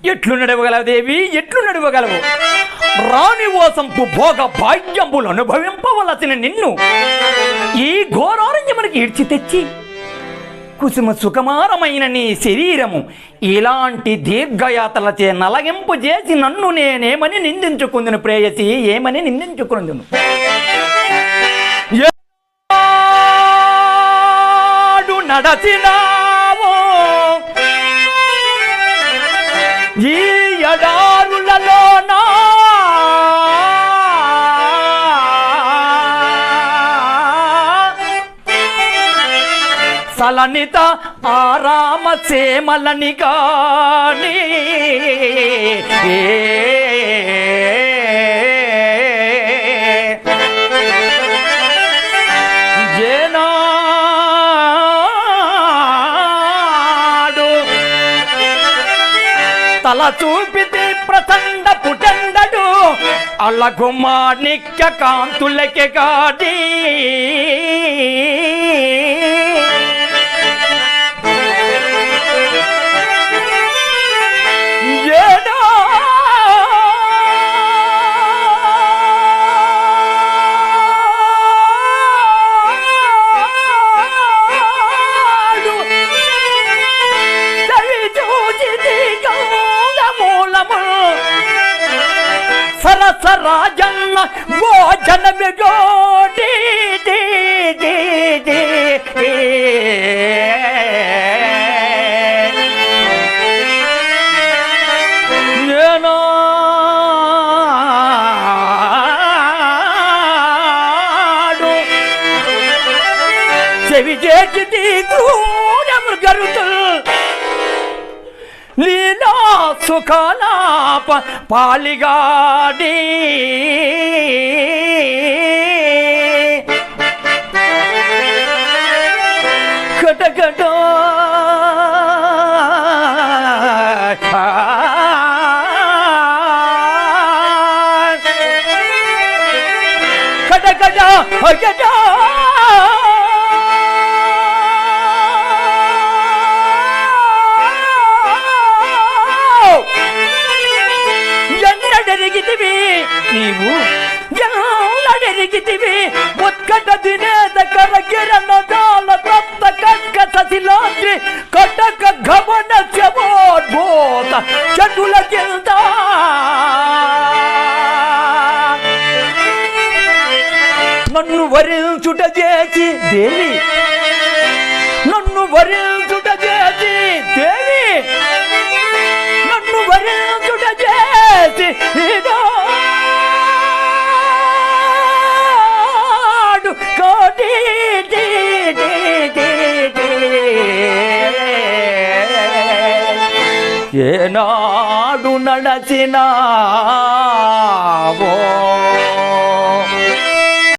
ఎట్లు నడవగలవు దేవి? ఎట్లు నడవగలవు? రాణి ఓసంపు భోగ భాగ్యంబులు అనుభవింపవలసిన నిన్ను ఈ ఘోరారణ్యమునికి ఈడ్చి తెచ్చి కుసుమ సుకుమారమైన నీ శరీరము ఇలాంటి దీర్ఘయాతలచే నలగింపు చేసి నన్ను నేనేమని నిందించుకుందును ప్రేయసి ఏమని నిందించుకుందును? నడచినా ఈ ఎడారులలోనా సలనిత ఆరామ సేమలని కానీ ఏ తల చూపితే ప్రచండ పుటండడు. అలగు మాణిక్య కాంతులకి కాడి ना भोजन में जो दी जनम गोम गुरु त ಲೀಲಾ ಸುಖನಾಪ ಪಾಲಿಗಾಡಿ ಕಟಕಟ ಕಟಕಟ ಹಗಟ నీవు. ఎన్నడెరిగితివి? ఉత్కట దినేద కరగిరన దాల తప్త కక్క ససిలాద్రి కటక గమన చమోద్భూత చటుల కింద. నన్ను వరించుట చేసి దేవి. నన్ను వరించుట చేసి దేవి. నన్ను వరించుట చేసి ఏనాడు నడచినావో?